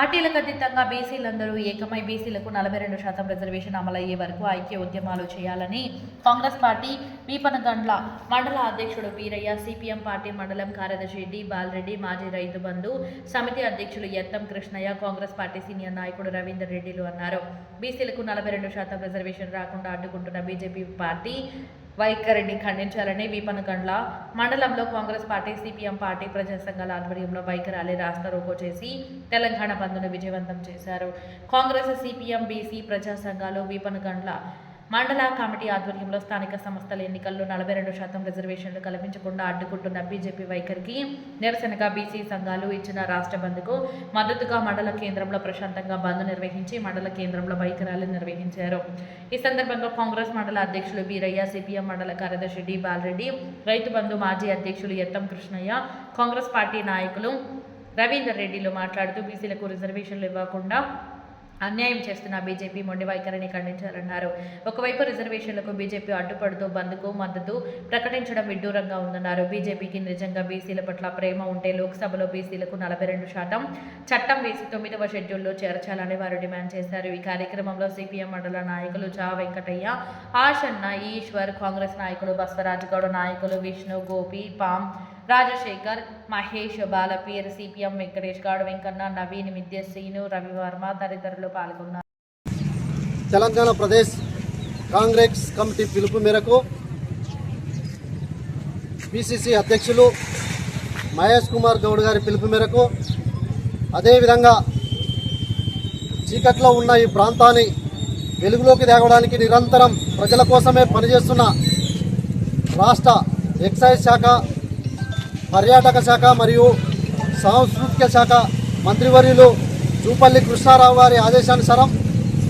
పార్టీలకు అతీతంగా బీసీలందరూ ఏకమై బీసీలకు నలభై రెండు శాతం రిజర్వేషన్ అమలయ్యే వరకు ఐక్య ఉద్యమాలు చేయాలని కాంగ్రెస్ పార్టీ వీపనగండ్ల మండల అధ్యక్షుడు వీరయ్య సిపిఎం పార్టీ మండలం కార్యదర్శి డి బాలరెడ్డి మాజీ రైతు బంధు సమితి అధ్యక్షులు Ettam Krishnaiah Congress party senior నాయకుడు రవీందర్ రెడ్డిలు అన్నారు. బీసీలకు నలభై రెండు శాతం రిజర్వేషన్ రాకుండా అడ్డుకుంటున్న బీజేపీ పార్టీ వైఖరిని ఖండించాలని వీపనగండ్ల మండలంలో కాంగ్రెస్ పార్టీ సిపిఎం పార్టీ ప్రజా సంఘాల ఆధ్వర్యంలో వైఖరాలే రాస్తా రోకో చేసి తెలంగాణ బంద్ను విజయవంతం చేశారు. కాంగ్రెస్ సిపిఎం బీసీ ప్రజా సంఘాలు వీపనగండ్ల మండల కమిటీ ఆధ్వర్యంలో స్థానిక సంస్థల ఎన్నికల్లో నలభై రెండు శాతం రిజర్వేషన్లు కల్పించకుండా అడ్డుకుంటున్న బీజేపీ వైఖరికి నిరసనగా బీసీ సంఘాలు ఇచ్చిన రాష్ట్ర బంద్కు మద్దతుగా మండల కేంద్రంలో ప్రశాంతంగా బంద్ నిర్వహించి మండల కేంద్రంలో బైక్ ర్యాలీ నిర్వహించారు. ఈ సందర్భంగా కాంగ్రెస్ మండల అధ్యక్షులు బీరయ్య సిపిఎం మండల కార్యదర్శి డి. బాలరెడ్డి రైతు బంధు మాజీ అధ్యక్షులు ఎత్తం కృష్ణయ్య కాంగ్రెస్ పార్టీ నాయకులు రవీందర్ రెడ్డిలు మాట్లాడుతూ బీసీలకు రిజర్వేషన్లు ఇవ్వకుండా అన్యాయం చేస్తున్న బీజేపీ మొండి వైఖరిని ఖండించారన్నారు ఒకవైపు రిజర్వేషన్లకు బీజేపీ అడ్డుపడుతూ బంద్కు మద్దతు ప్రకటించడం విడ్డూరంగా ఉందన్నారు. బీజేపీకి నిజంగా బీసీల పట్ల ప్రేమ ఉంటే లోక్సభలో బీసీలకు నలభై రెండు శాతం చట్టం వేసి తొమ్మిదవ షెడ్యూల్లో చేర్చాలని వారు డిమాండ్ చేశారు. ఈ కార్యక్రమంలో సిపిఎం మండల నాయకులు చా వెంకటయ్య ఆశన్న ఈశ్వర్ కాంగ్రెస్ నాయకులు బస్వరాజ్ గౌడ్ నాయకులు విష్ణు గోపి పామ్ రాజశేఖర్ మహేష్ బాలపీర్ సిపిఎం వెంకటేష్ గౌడ్ వెంకన్న నవీన్ విద్య శ్రీను రవివర్మ తదితరులు పాల్గొన్నారు. తెలంగాణ ప్రదేశ్ కాంగ్రెస్ కమిటీ పిలుపు మేరకు పిసిసి అధ్యక్షులు మహేష్ కుమార్ గౌడ్ గారి పిలుపు మేరకు అదేవిధంగా చీకట్లో ఉన్న ఈ ప్రాంతాన్ని వెలుగులోకి తేవడానికి నిరంతరం ప్రజల కోసమే పనిచేస్తున్న రాష్ట్ర ఎక్సైజ్ శాఖ పర్యాటక శాఖ మరియు సాంస్కృతిక శాఖ మంత్రివర్యులు జూపల్లి కృష్ణారావు గారి ఆదేశానుసారం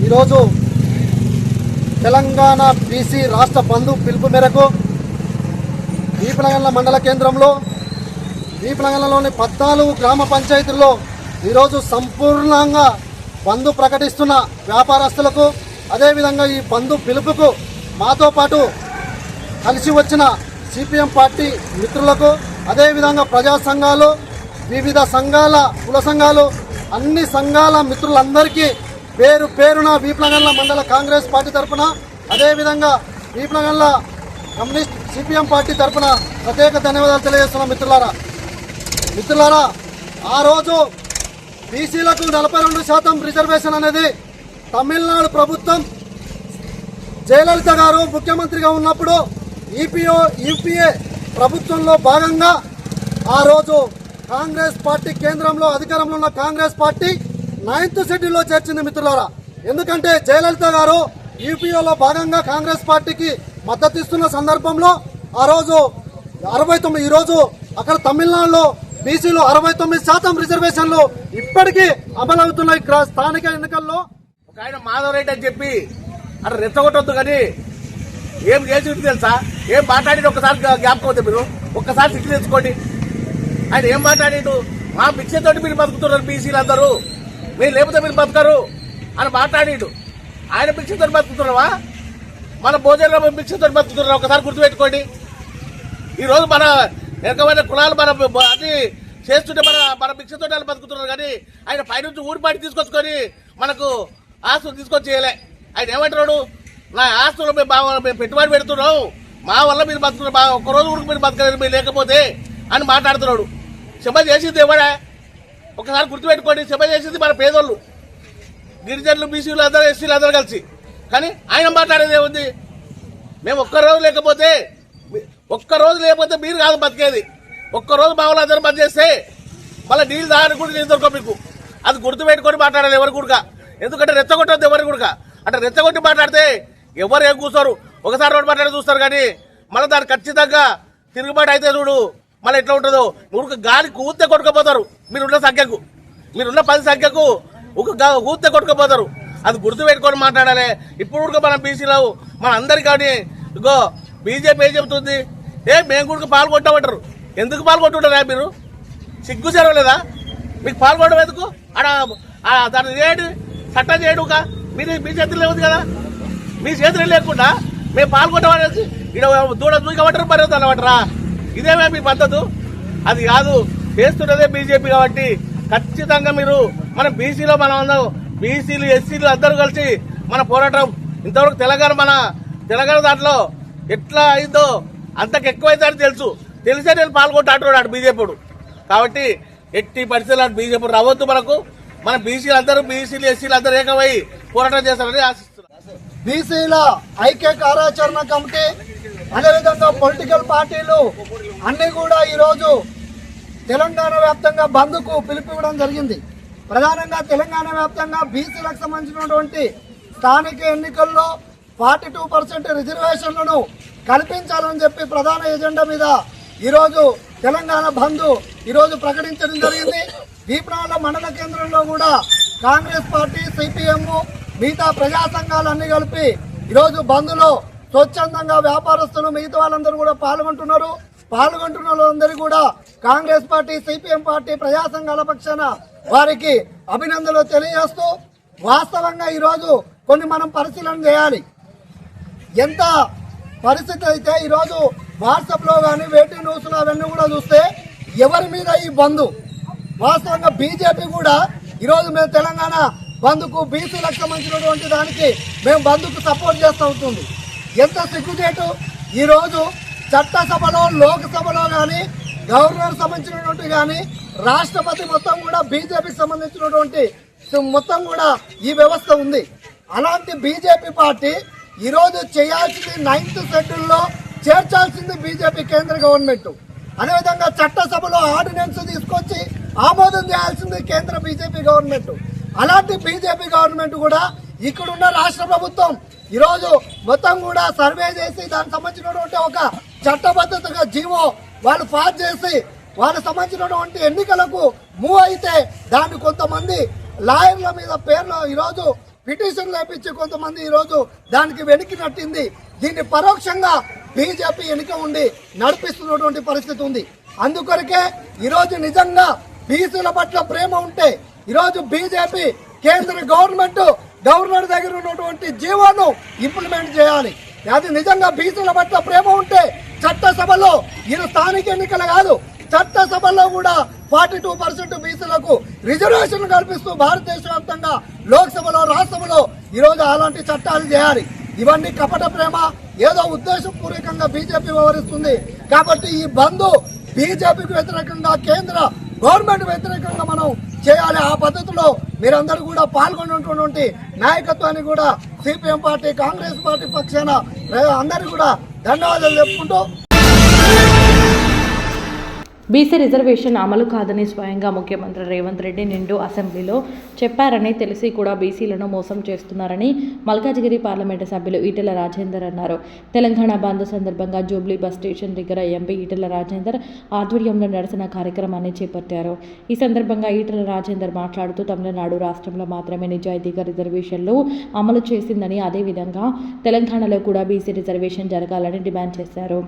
ఈరోజు తెలంగాణ బీసీ రాష్ట్ర బంధు పిలుపు మేరకు దీపనగండ్ల మండల కేంద్రంలో దీపనగండ్లలోని పద్నాలుగు గ్రామ పంచాయతీల్లో ఈరోజు సంపూర్ణంగా బంధు ప్రకటిస్తున్న వ్యాపారస్తులకు అదేవిధంగా ఈ బంధు పిలుపుకు మాతో పాటు కలిసి వచ్చిన సిపిఎం పార్టీ మిత్రులకు అదేవిధంగా ప్రజా సంఘాలు వివిధ సంఘాల కుల సంఘాలు అన్ని సంఘాల మిత్రులందరికీ పేరు పేరున వీప్లగండ్ల మండల కాంగ్రెస్ పార్టీ తరఫున అదేవిధంగా వీప్లగండ్ల కమ్యూనిస్ట్ సిపిఎం పార్టీ తరఫున ప్రత్యేక ధన్యవాదాలు తెలియజేస్తున్నాం మిత్రులారా. మిత్రులారా ఆ రోజు బీసీలకు నలభై రెండు శాతం రిజర్వేషన్ అనేది తమిళనాడు ప్రభుత్వం జయలలిత గారు ముఖ్యమంత్రిగా ఉన్నప్పుడు ఈపీఓ యూపీఏ ప్రభుత్వంలో భాగంగా ఆ రోజు కాంగ్రెస్ పార్టీ కేంద్రంలో అధికారంలో ఉన్న కాంగ్రెస్ పార్టీ నైన్త్ షెడ్యూల్లో చేర్చింది మిత్రులారా. ఎందుకంటే జయలలిత గారు యూపీఓలో భాగంగా కాంగ్రెస్ పార్టీకి మద్దతు ఇస్తున్న సందర్భంలో ఆ రోజు అరవై తొమ్మిది ఈ రోజు అక్కడ తమిళనాడులో బీసీలు అరవై తొమ్మిది శాతం రిజర్వేషన్లు ఇప్పటికీ అమలవుతున్నాయి. స్థానిక ఎన్నికల్లో ఒక ఆయన మాధవ రెడ్డి అని చెప్పి అక్కడ రెచ్చగొట్టొద్దు కానీ ఏం చేసి తెలుసా? ఏం మాట్లాడి ఒకసారి జ్ఞాపకం అవుతుంది మీరు. ఒక్కసారి సిగ్గు తెచ్చుకోండి ఆయన ఏం మాట్లాడిండు? మా భిక్షతోటి మీరు బతుకుతున్నారు బీసీలు అందరూ మీరు లేకపోతే మీరు బతకరు అని మాట్లాడిండు. ఆయన భిక్షతో బతుకుతున్నావా? మన భోజనంలో భిక్షతో బతుకుతున్నారా? ఒకసారి గుర్తుపెట్టుకోండి. ఈరోజు మన వెనకమైన కులాలు మన అది అన్ని చేస్తుంటే మన మన భిక్షతో బతుకుతున్నారు కానీ ఆయన పైనుంచి ఊరిపాటి తీసుకొచ్చుకొని మనకు ఆస్తులు తీసుకొచ్చేయలే. ఆయన ఏమంటున్నాడు? నా ఆస్తులు మేము బాగా మేము పెట్టుబడి పెడుతున్నాం. మా వల్ల మీరు బతుకున్నారు బాగా ఒక్కరోజు ఊరికి మీరు బతకలేరు మీరు లేకపోతే అని మాట్లాడుతున్నాడు. క్షమ చేసింది ఎవడా? ఒకసారి గుర్తుపెట్టుకోండి క్షమ చేసింది మన పేదోళ్ళు. గిరిజనులు బీసీలు అందరూ ఎస్సీలు అందరూ కలిసి. కానీ ఆయన మాట్లాడేది ఏముంది? మేము ఒక్కరోజు లేకపోతే ఒక్కరోజు లేకపోతే మీరు కాదు బతికేది. ఒక్కరోజు మా వాళ్ళు అందరూ బంద్ చేస్తే మళ్ళీ నీళ్ళు దాని కూడా నీళ్ళు దొరక మీకు. అది గుర్తు పెట్టుకొని మాట్లాడాలి ఎవరు కూడా ఎందుకంటే రెచ్చగొట్టద్దు ఎవరు కూడా అంటే రెచ్చగొట్టి మాట్లాడితే ఎవరు ఏం కూర్చోరు? ఒకసారి రోడ్డు మాట్లాడి చూస్తారు కానీ మళ్ళీ దాన్ని ఖచ్చితంగా తిరుగుబాటు అయితే చూడు. మళ్ళీ ఎట్లా ఉంటుందో? ఉడక గాలి కూతే కొట్టుకుపోతారు. మీరున్న సంఖ్యకు. మీరున్న పది సంఖ్యకు ఒక గా- కూతే కొట్టుకుపోతారు. అది గుర్తు పెట్టుకొని మాట్లాడాలి. ఇప్పుడు కూడా మనం బీసీలో మన అందరి కానీ ఇగో బీజేపీ ఏం చెబుతుంది? ఏ మేము కూడా పాల్గొంటామంటారు. ఎందుకు పాల్గొంటుంటారా మీరు? సిగ్గు చెరవలేదా మీకు పాల్గొనడం ఎందుకు? ఆడ దాన్ని చేయడు చట్టం చేయడు మీరు మీ చేతుల్లో ఉంది కదా? మీ చేతులు లేకుండా? మేము పాల్గొంటాం అనేసి ఇక్కడ దూడ దూకమంటారు మరి అనమాటరా ఇదేమే మీ పద్ధతు. అది కాదు చేస్తున్నదే బీజేపీ కాబట్టి ఖచ్చితంగా మీరు మనం బీసీలో మనం అందరం బీసీలు ఎస్సీలు అందరూ కలిసి మన పోరాటం. ఇంతవరకు తెలంగాణ మన తెలంగాణ దాంట్లో ఎట్లా అయిందో అంతకు ఎక్కువైందని తెలుసు. తెలిసే నేను పాల్గొంటాడు బీజేపీడు. కాబట్టి ఎట్టి పరిస్థితులు బీజేపీ రావద్దు మనకు. మన బీసీలు అందరూ బీసీలు ఎస్సీలు అందరూ ఏకమై పోరాటం చేస్తారని ఆశిస్తున్నాను బీసీల ఐక్య కార్యాచరణ కమిటీ అదేవిధంగా పొలిటికల్ పార్టీలు అన్నీ కూడా ఈరోజు తెలంగాణ వ్యాప్తంగా బంద్కు పిలిపివ్వడం జరిగింది. ప్రధానంగా తెలంగాణ వ్యాప్తంగా బీసీలకు సంబంధించినటువంటి స్థానిక ఎన్నికల్లో ఫార్టీ టూ పర్సెంట్ రిజర్వేషన్లను కల్పించాలని చెప్పి ప్రధాన ఎజెండా మీద ఈరోజు తెలంగాణ బంద్ ఈరోజు ప్రకటించడం జరిగింది. దీపనాల మండల కేంద్రంలో కూడా కాంగ్రెస్ పార్టీ సిపిఎం మిగతా ప్రజా సంఘాలన్నీ కలిపి ఈరోజు బంద్లో స్వచ్ఛందంగా వ్యాపారస్తులు మిగతా వాళ్ళందరూ కూడా పాల్గొంటున్నారు. పాల్గొంటున్న వాళ్ళందరూ కూడా కాంగ్రెస్ పార్టీ సిపిఎం పార్టీ ప్రజా సంఘాల పక్షాన వారికి అభినందనలు తెలియజేస్తూ వాస్తవంగా ఈరోజు కొన్ని మనం పరిశీలన చేయాలి. ఎంత పరిస్థితి అయితే ఈరోజు వాట్సాప్లో కానీ వేటి న్యూస్లో అవన్నీ కూడా చూస్తే ఎవరి మీద ఈ బంధు వాస్తవంగా బీజేపీ కూడా ఈరోజు మేము తెలంగాణ బంధుకు బీసీలకు సంబంధించినటువంటి దానికి మేము బంధుకు సపోర్ట్ చేస్తూ ఉంటుంది. ఎంత సిగ్గుచేటు? ఈరోజు చట్టసభలో లోక్సభలో కానీ గవర్నర్ సంబంధించినటువంటి కానీ రాష్ట్రపతి మొత్తం కూడా బీజేపీకి సంబంధించినటువంటి మొత్తం కూడా ఈ వ్యవస్థ ఉంది. అలాంటి బీజేపీ పార్టీ ఈరోజు చేయాల్సింది నైన్త్ షెడ్యూల్లో చేర్చాల్సింది బీజేపీ కేంద్ర గవర్నమెంట్. అదేవిధంగా చట్టసభలో ఆర్డినెన్స్ తీసుకొచ్చి ఆమోదం చేయాల్సింది కేంద్ర బీజేపీ గవర్నమెంట్. అలాంటి బీజేపీ గవర్నమెంట్ కూడా ఇక్కడున్న రాష్ట్ర ప్రభుత్వం ఈరోజు మొత్తం కూడా సర్వే చేసి దానికి సంబంధించినటువంటి ఒక చట్టబద్ధతగా జీవో వాళ్ళు పాస్ చేసి వాళ్ళకి సంబంధించినటువంటి ఎన్నికలకు మూవ్ అయితే దాన్ని కొంతమంది లాయర్ల మీద పేర్లు ఈరోజు పిటిషన్ లేపించి కొంతమంది ఈరోజు దానికి వెనక్కి నట్టింది దీన్ని పరోక్షంగా బీజేపీ వెనుక ఉండి నడిపిస్తున్నటువంటి పరిస్థితి ఉంది. అందుకొరకే ఈరోజు నిజంగా బీసీల పట్ల ప్రేమ ఉంటే ఈరోజు బీజేపీ కేంద్ర గవర్నమెంట్ గవర్నర్ దగ్గర ఉన్నటువంటి జీవోను ఇంప్లిమెంట్ చేయాలి. అది నిజంగా బీసీల పట్ల ప్రేమ ఉంటే చట్టసభలో ఇది స్థానిక ఎన్నికలు కాదు చట్టసభలో కూడా ఫార్టీ టూ పర్సెంట్ బీసీలకు రిజర్వేషన్ కల్పిస్తూ భారతదేశ వ్యాప్తంగా లోక్సభలో రాజ్యసభలో ఈరోజు అలాంటి చట్టాలు చేయాలి. ఇవన్నీ కపట ప్రేమ ఏదో ఉద్దేశపూర్వకంగా బీజేపీ వ్యవహరిస్తుంది. కాబట్టి ఈ బంద్ బీజేపీకి వ్యతిరేకంగా కేంద్ర గవర్నమెంట్ వ్యతిరేకంగా మనం చేయాలి ఆ పద్ధతిలో మీరందరూ కూడా పాల్గొన్నటువంటి నాయకత్వాన్ని కూడా సిపిఎం పార్టీ కాంగ్రెస్ పార్టీ పక్షాన అందరూ కూడా ధన్యవాదాలు చెప్పుకుంటూ బీసీ రిజర్వేషన్ అమలు కాదని స్వయంగా ముఖ్యమంత్రి రేవంత్ రెడ్డి నిండు అసెంబ్లీలో చెప్పారని తెలిసి కూడా బీసీలను మోసం చేస్తున్నారని మల్కాజిగిరి పార్లమెంటు సభ్యులు ఈటెల రాజేందర్ అన్నారు. తెలంగాణ బంద్ సందర్భంగా జూబ్లీ బస్ స్టేషన్ దగ్గర ఎంపీ ఈటెల రాజేందర్ ఆధ్వర్యంలో నడిచిన కార్యక్రమాన్ని చేపట్టారు. ఈ సందర్భంగా ఈటెల రాజేందర్ మాట్లాడుతూ తమిళనాడు రాష్ట్రంలో మాత్రమే నిజాయితీగా రిజర్వేషన్లు అమలు చేసిందని అదేవిధంగా తెలంగాణలో కూడా బీసీ రిజర్వేషన్ జరగాలని డిమాండ్ చేశారు.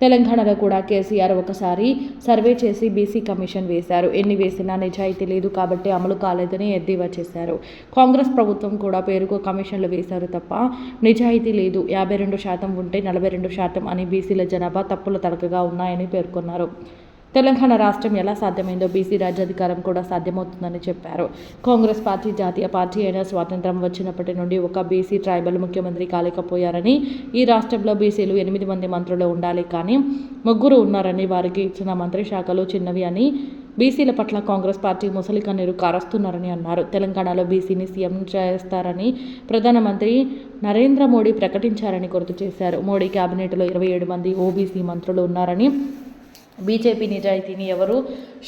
తెలంగాణలో కూడా కేసీఆర్ ఒకసారి సర్వే చేసి బీసీ కమిషన్ వేశారు. ఎన్ని వేసినా నిజాయితీ లేదు కాబట్టి అమలు కాలేదని ఎద్దేవా చేశారు. కాంగ్రెస్ ప్రభుత్వం కూడా పేరుకు కమిషన్లు వేశారు తప్ప నిజాయితీ లేదు. యాభై రెండు శాతం ఉంటే నలభై రెండు శాతం అని బీసీల జనాభా తప్పుల తడకగా ఉన్నాయని పేర్కొన్నారు. తెలంగాణ రాష్ట్రం ఎలా సాధ్యమైందో బీసీ రాజ్యాధికారం కూడా సాధ్యమవుతుందని చెప్పారు. కాంగ్రెస్ పార్టీ జాతీయ పార్టీ అయిన స్వాతంత్రం వచ్చినప్పటి నుండి ఒక బీసీ ట్రైబల్ ముఖ్యమంత్రి కాలేకపోయారని ఈ రాష్ట్రంలో బీసీలు ఎనిమిది మంది మంత్రులు ఉండాలి కానీ ముగ్గురు ఉన్నారని వారికి ఇచ్చిన మంత్రి శాఖలు చిన్నవి అని బీసీల పట్ల కాంగ్రెస్ పార్టీ ముసలి కన్నీరు కారస్తున్నారని అన్నారు. తెలంగాణలో బీసీని సీఎం చేస్తారని ప్రధానమంత్రి నరేంద్ర మోడీ ప్రకటించారని గుర్తు చేశారు. మోడీ కేబినెట్లో ఇరవై ఏడు మంది ఓబీసీ మంత్రులు ఉన్నారని బీజేపీ నిజాయితీని ఎవరూ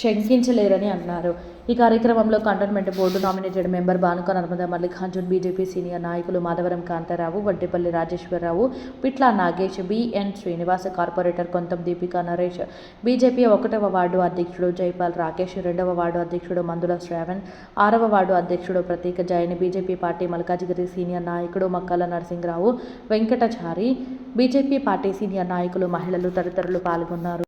శంకించలేరని అన్నారు. ఈ కార్యక్రమంలో cantonment board nominated member Banuka Narmada Mallikarjun BJP senior నాయకులు Madhavaram Kantharao Vaddepalli Rajeshwararao Pitla Nagesh BN Srinivasa corporator Kontham Deepika Naresh BJP ఒకటవ వార్డు అధ్యక్షుడు జైపాల్ రాకేష్ రెండవ వార్డు అధ్యక్షుడు మందుల శ్రావణ్ ఆరవ వార్డు అధ్యక్షుడు Prateeka Jain BJP party Malkajgiri senior నాయకుడు Makkala Narasimharao Venkatachari BJP party senior నాయకులు మహిళలు తదితరులు పాల్గొన్నారు.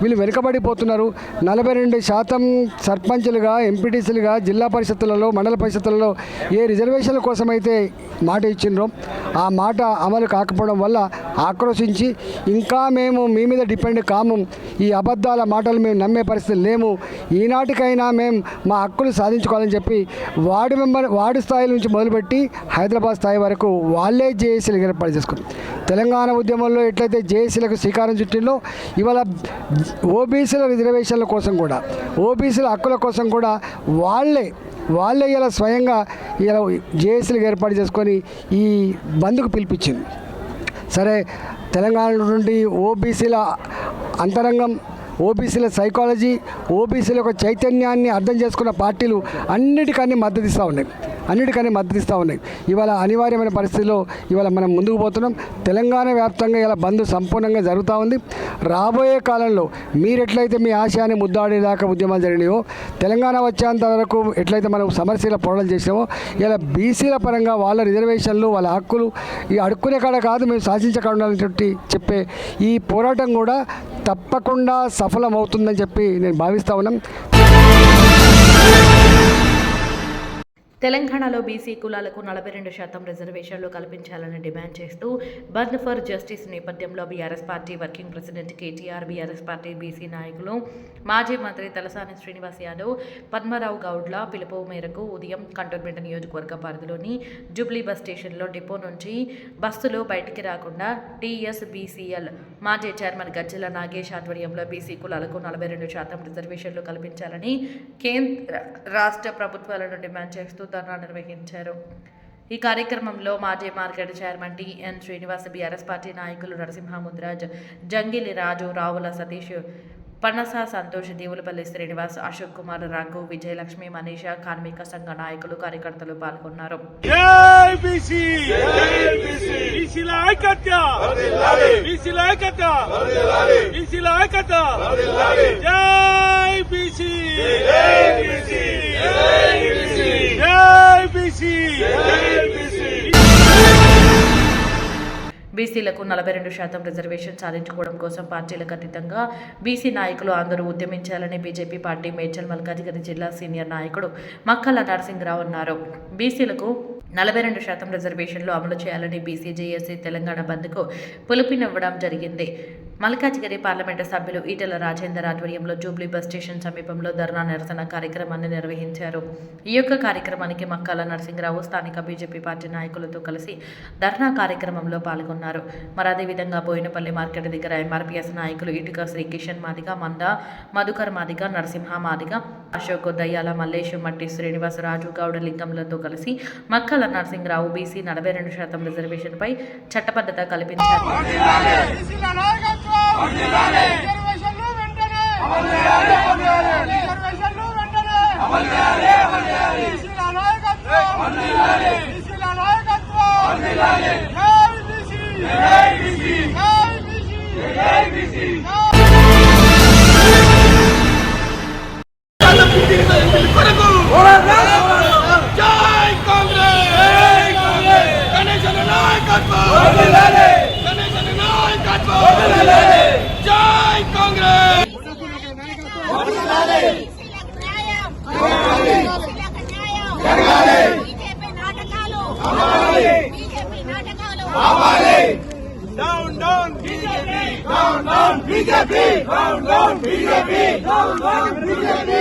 వీళ్ళు వెనుకబడిపోతున్నారు. నలభై రెండు శాతం సర్పంచులుగా ఎంపీటీసీలుగా జిల్లా పరిషత్తులలో మండల పరిషత్తులలో ఏ రిజర్వేషన్ల కోసమైతే మాట ఇచ్చిండ్రో ఆ మాట అమలు కాకపోవడం వల్ల ఆక్రోశించి ఇంకా మేము మీ మీద డిపెండ్ కాము. ఈ అబద్ధాల మాటలు మేము నమ్మే పరిస్థితి లేము. ఈనాటికైనా మేము మా హక్కులు సాధించుకోవాలని చెప్పి వార్డు మెంబర్ వార్డు స్థాయి నుంచి మొదలుపెట్టి హైదరాబాద్ స్థాయి వరకు వాళ్ళే జేఏసీలు ఏర్పాటు చేసుకున్నారు. తెలంగాణ ఉద్యమంలో ఎట్లయితే జేఏసీలకు శ్రీకారం చుట్టిందో ఇవాళ ఓబీసీల రిజర్వేషన్ల కోసం కూడా ఓబీసీల హక్కుల కోసం కూడా వాళ్ళే వాళ్ళే ఇలా స్వయంగా ఇలా జేఏసీలకు ఏర్పాటు చేసుకొని ఈ బంద్కు పిలిపించింది. సరే తెలంగాణ నుండి ఓబీసీల అంతరంగం ఓబీసీల సైకాలజీ ఓబీసీల యొక్క చైతన్యాన్ని అర్థం చేసుకున్న పార్టీలు అన్నిటికన్నీ మద్దతు ఇస్తూ ఉన్నాయి. అన్నిటికన్నీ మద్దతు ఇస్తూ ఉన్నాయి. ఇవాళ అనివార్యమైన పరిస్థితిలో ఇవాళ మనం ముందుకు పోతున్నాం. తెలంగాణ వ్యాప్తంగా ఇలా బంద్ సంపూర్ణంగా జరుగుతూ ఉంది. రాబోయే కాలంలో మీరు ఎట్లయితే మీ ఆశయాన్ని ముద్దాడేదాకా ఉద్యమాలు జరిగినాయో తెలంగాణ వచ్చేంత వరకు ఎట్లయితే మనం సమస్యల పోరాటాలు చేసామో ఇలా బీసీల పరంగా వాళ్ళ రిజర్వేషన్లు వాళ్ళ హక్కులు ఈ అడుక్కునే కాడ కాదు మేము సాధించకుండా చెప్పే ఈ పోరాటం కూడా తప్పకుండా సఫలమవుతుందని చెప్పి నేను భావిస్తా ఉన్నాం. తెలంగాణలో బీసీ కులాలకు నలభై రెండు శాతం రిజర్వేషన్లు కల్పించాలని డిమాండ్ చేస్తూ బంద్ ఫర్ జస్టిస్ నేపథ్యంలో BRS party working president KTR BRS party BC నాయకులు మాజీ మంత్రి తలసాని శ్రీనివాస్ యాదవ్ పద్మరావు గౌడ్ల పిలుపు మేరకు ఉదయం కంటోన్మెంట్ నియోజకవర్గ పరిధిలోని జూబ్లీ బస్ స్టేషన్లో డిపో నుంచి బస్సులు బయటికి రాకుండా టీఎస్బీసీఎల్ మాజీ చైర్మన్ గజ్జల నాగేష్ ఆధ్వర్యంలో బీసీ కులాలకు నలభై రెండు శాతం రిజర్వేషన్లు కల్పించాలని కేంద్ర రాష్ట్ర ప్రభుత్వాలను డిమాండ్ చేస్తూ ధర్నా నిర్వహించారు. ఈ కార్యక్రమంలో మాజీ market chairman TN Srinivas BRS party నాయకులు నరసింహముద్రాజ్ జంగిలి రాజు రావుల సతీష్ పనస సంతోష్ దేవులపల్లి శ్రీనివాస్ అశోక్ కుమార్ రఘు విజయలక్ష్మి మనీష కార్మిక సంఘ నాయకులు కార్యకర్తలు పాల్గొన్నారు. జై బీసీలకు నలభై రెండు శాతం రిజర్వేషన్ సాధించుకోవడం కోసం పార్టీలకు అతీతంగా బీసీ నాయకులు అందరూ ఉద్యమించాలని బీజేపీ పార్టీ మేడ్చల్ మల్కాజిగిరి జిల్లా సీనియర్ నాయకుడు మక్కల నరసింహరావు అన్నారు. బీసీలకు నలభై రెండు శాతం రిజర్వేషన్లు అమలు చేయాలని బీసీ జేఏసీ తెలంగాణ బంద్కు పిలుపునివ్వడం జరిగింది. మల్కాజిగిరి పార్లమెంటు సభ్యులు ఈటెల రాజేందర్ ఆధ్వర్యంలో జూబ్లీ బస్ స్టేషన్ సమీపంలో ధర్నా నిరసన కార్యక్రమాన్ని నిర్వహించారు. ఈ యొక్క కార్యక్రమానికి మక్కాల నరసింహరావు స్థానిక బీజేపీ పార్టీ నాయకులతో కలిసి ధర్నా కార్యక్రమంలో పాల్గొన్నారు. మరి అదేవిధంగా బోయినపల్లి మార్కెట్ దగ్గర ఎంఆర్పీఎస్ నాయకులు ఇటుక శ్రీ కిషన్ మాదిగ మంద మధుకర్ మాదిగ నరసింహ మాదిగ అశోక్ దయ్యాల మల్లేష్ మట్టి శ్రీనివాస రాజు గౌడ లింగంలతో కలిసి మక్కల నరసింహరావు బీసీ నలభై రెండు శాతం రిజర్వేషన్పై చట్టబద్ధత కల్పించారు. బీసీల నాయకత్వం రిజర్వేషన్లు వెంటనే. రిజర్వేషన్లు వెంటనే. BJP down down BJP down down BJP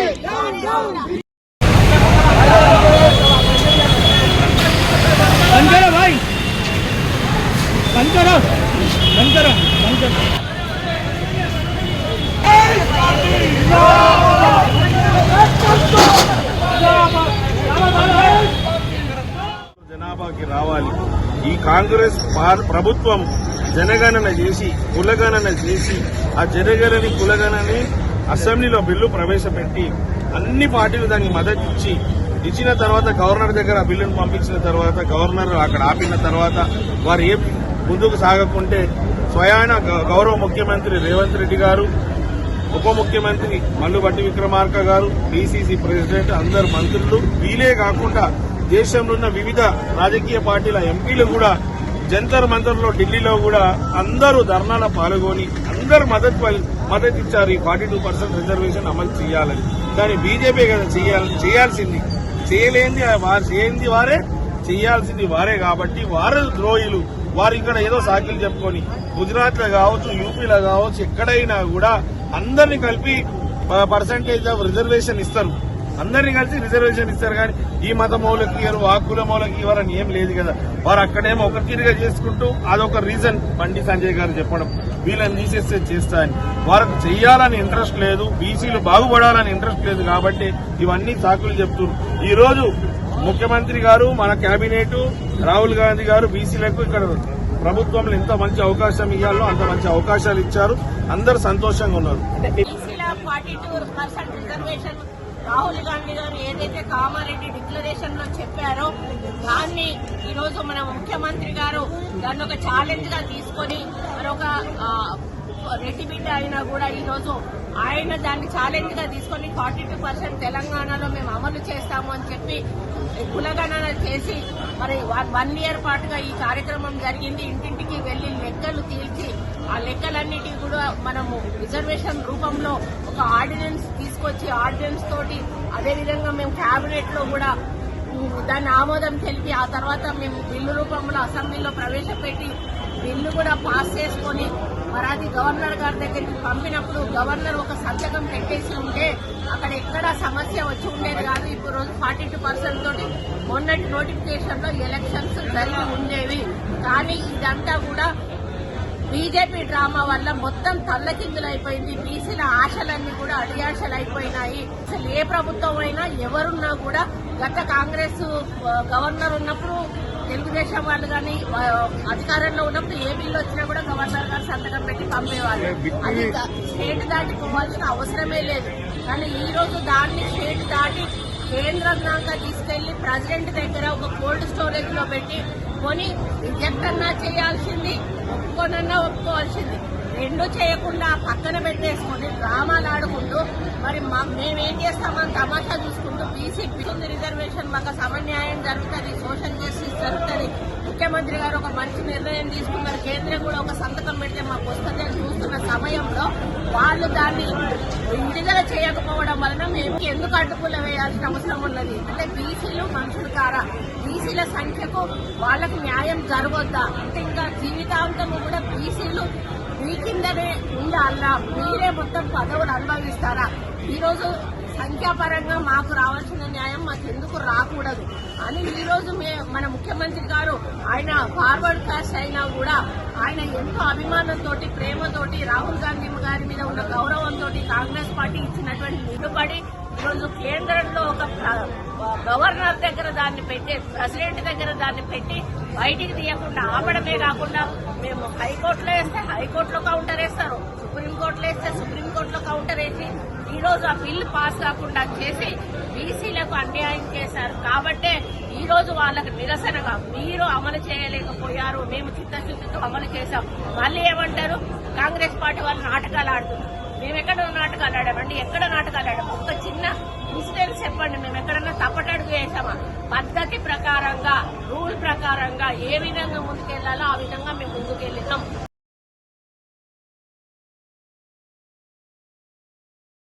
జనాభాకి రావాలి. ఈ కాంగ్రెస్ ప్రభుత్వం జనగణన చేసి కులగణన చేసి ఆ జనగణని కులగణని అసెంబ్లీలో బిల్లు ప్రవేశపెట్టి అన్ని పార్టీలు దానికి మద్దతు ఇచ్చి ఇచ్చిన తర్వాత గవర్నర్ దగ్గర ఆ బిల్లును పంపించిన తర్వాత గవర్నర్ అక్కడ ఆపిన తర్వాత వారు ఏం ముందుకు సాగకుంటే స్వయాన గ- గౌరవ ముఖ్యమంత్రి రేవంత్ రెడ్డి గారు ఉప ముఖ్యమంత్రి మల్లుబట్టి విక్రమార్క గారు బీసీసీ ప్రెసిడెంట్ అందరు మంత్రులు వీలే కాకుండా దేశంలో ఉన్న వివిధ రాజకీయ పార్టీల ఎంపీలు కూడా జంతర్ మంతర్లో ఢిల్లీలో కూడా అందరూ ధర్నాల పాల్గొని అందరూ మద్దతు మద్దతు ఇచ్చారు. ఈ ఫార్టీ టూ పర్సెంట్ రిజర్వేషన్ అమలు చేయాలని. దాన్ని బీజేపీ కదా చేయాలి చేయాల్సింది. చేయలేంది వారు చేయింది వారే చేయాల్సింది వారే కాబట్టి వారు ద్రోహిలు. వారు ఇక్కడ ఏదో సాకిలు చెప్పుకొని గుజరాత్లో కావచ్చు యూపీలో కావచ్చు ఎక్కడైనా కూడా అందరిని కలిపి పర్సంటేజ్ ఆఫ్ రిజర్వేషన్ ఇస్తారు. అందరిని కలిసి రిజర్వేషన్ ఇస్తారు కానీ ఈ మత మౌలకి ఇవ్వరు ఆ కుల మౌలకి ఇవ్వరని ఏం లేదు కదా. వారు అక్కడేమో ఒక తీరుగా చేసుకుంటూ అదొక రీజన్ బండి సంజయ్ గారు చెప్పడం వీళ్ళని తీసేస్తే చేస్తా అని. వారికి చెయ్యాలని ఇంట్రెస్ట్ లేదు బీసీలు బాగుపడాలని ఇంట్రెస్ట్ లేదు కాబట్టి ఇవన్నీ సాకులు చెప్తున్నారు. ఈ రోజు ముఖ్యమంత్రి గారు మన కేబినెట్ రాహుల్ గాంధీ గారు బీసీలకు ఇక్కడ ప్రభుత్వంలో ఎంత మంచి అవకాశం ఇవ్వాలో అంత మంచి అవకాశాలు ఇచ్చారు. అందరు సంతోషంగా ఉన్నారు. రాహుల్ గాంధీ గారు ఏదైతే కామారెడ్డి డిక్లరేషన్లో చెప్పారో దాన్ని ఈరోజు మన ముఖ్యమంత్రి గారు దాన్ని ఒక ఛాలెంజ్గా తీసుకొని మరొక ఆ, రెడ్డి బిడ్డ అయినా కూడా ఈరోజు ఆయన దాన్ని ఛాలెంజ్గా తీసుకొని ఫార్టీ టూ పర్సెంట్ తెలంగాణలో మేము అమలు చేస్తాము అని చెప్పి కులగణన చేసి మరి వన్- వన్ ఇయర్ పాటుగా ఈ కార్యక్రమం జరిగింది. ఇంటింటికి వెళ్ళి లెక్కలు తీర్చి ఆ లెక్కలన్నిటి కూడా మనము రిజర్వేషన్ రూపంలో ఒక ఆర్డినెన్స్ తీసుకొచ్చి ఆర్డినెన్స్ తోటి అదేవిధంగా మేము కేబినెట్లో కూడా దాన్ని ఆమోదం తెలిపి ఆ తర్వాత మేము బిల్లు రూపంలో అసెంబ్లీలో ప్రవేశపెట్టి బిల్లు కూడా పాస్ చేసుకొని మరి అది గవర్నర్ గారి దగ్గరికి పంపినప్పుడు గవర్నర్ ఒక సంతకం పెట్టేసి ఉంటే అక్కడ ఎక్కడ సమస్య వచ్చి ఉండేది కాదు. ఇప్పుడు రోజు ఫార్టీ టూ పర్సెంట్ తోటి మొన్నటి నోటిఫికేషన్లో ఎలక్షన్స్ జరిగి ఉండేవి. కానీ ఇదంతా కూడా బీజేపీ డ్రామా వల్ల మొత్తం తల్లకిందులైపోయింది. బీసీల ఆశలన్నీ కూడా అడియాశలు అయిపోయినాయి అసలు ఏ ప్రభుత్వం అయినా ఎవరున్నా కూడా గత కాంగ్రెస్ గవర్నర్ ఉన్నప్పుడు తెలుగుదేశం వాళ్ళు కానీ అధికారంలో ఉన్నప్పుడు ఏ బిల్లు వచ్చినా కూడా గవర్నర్ గారు సంతకం పెట్టి పంపేవాళ్ళు. అది స్టేట్ దాటి పోవాల్సిన అవసరమే లేదు. కానీ ఈ రోజు దాన్ని స్టేట్ దాటి కేంద్రం దాకా తీసుకెళ్ళి ప్రెసిడెంట్ దగ్గర ఒక కోల్డ్ స్టోరేజ్లో పెట్టి కొని రిజెక్ట్ అన్నా చేయాల్సింది ఒప్పుకోనన్నా ఒప్పుకోవాల్సింది. రెండు చేయకుండా పక్కన పెట్టేసుకొని డ్రామాలు ఆడుకుంటూ మరి మా- మేమేం చేస్తామని తమాషా చూసుకుంటూ బీసీ రిజర్వేషన్ మాకు సమన్యాయం జరుగుతుంది సోషల్ జస్టిస్ జరుగుతుంది. ముఖ్యమంత్రి గారు ఒక మంచి నిర్ణయం తీసుకున్నారు. కేంద్రం కూడా ఒక సంతకం పెడితే మాకు వస్తుంది చూస్తున్న సమయంలో వాళ్ళు దాన్ని విడుదల చేయకపోవడం వలన మేము ఎందుకు అడ్డుపుల్ల వేయాల్సిన అవసరం ఉన్నది? అంటే బీసీలు మనుషులు కారా? బీసీల సంఖ్యకు వాళ్ళకు న్యాయం జరగొద్దా? అంటే ఇంకా జీవితాంతం కూడా బీసీలు మీ కిందనే ఉండాలా? మీరే మొత్తం పదవులు అనుభవిస్తారా? ఈరోజు సంఖ్యాపరంగా మాకు రావాల్సిన న్యాయం మాకు ఎందుకు రాకూడదు అని ఈరోజు మే- మన ముఖ్యమంత్రి గారు ఆయన ఫార్వర్డ్ కాస్ట్ అయినా కూడా ఆయన ఎంతో అభిమానంతో ప్రేమతోటి రాహుల్ గాంధీ గారి మీద ఉన్న గౌరవంతో కాంగ్రెస్ పార్టీ ఇచ్చినటువంటి నిలబడి ఈరోజు కేంద్రంలో ఒక గవర్నర్ దగ్గర దాన్ని పెట్టి ప్రెసిడెంట్ దగ్గర దాన్ని పెట్టి బయటికి తీయకుండా ఆపడమే కాకుండా మేము హైకోర్టులో వేస్తే హైకోర్టులో కౌంటర్ వేస్తారు. సుప్రీంకోర్టులో వేస్తే సుప్రీంకోర్టులో కౌంటర్ వేసి ఈ రోజు ఆ బిల్లు పాస్ కాకుండా చేసి బీసీలకు అన్యాయం చేశారు. కాబట్టే ఈ రోజు వాళ్ళకి నిరసనగా మీరు అమలు చేయలేకపోయారు. మేము చిత్తశుద్ధితో అమలు చేశాం. మళ్ళీ ఏమంటారు? కాంగ్రెస్ పార్టీ వాళ్ళు నాటకాలు ఆడుతున్నారు. మేము ఎక్కడ నాటకాలు ఆడామండి? ఎక్కడ నాటకాలు ఆడాము ఒక చిన్న మిస్టేక్స్ చెప్పండి మేము ఎక్కడన్నా తప్పటడుగు వేసామా? పద్ధతి ప్రకారంగా రూల్ ప్రకారంగా ఏ విధంగా ముందుకెళ్ళాలో ఆ విధంగా మేము ముందుకెళ్ళినాం.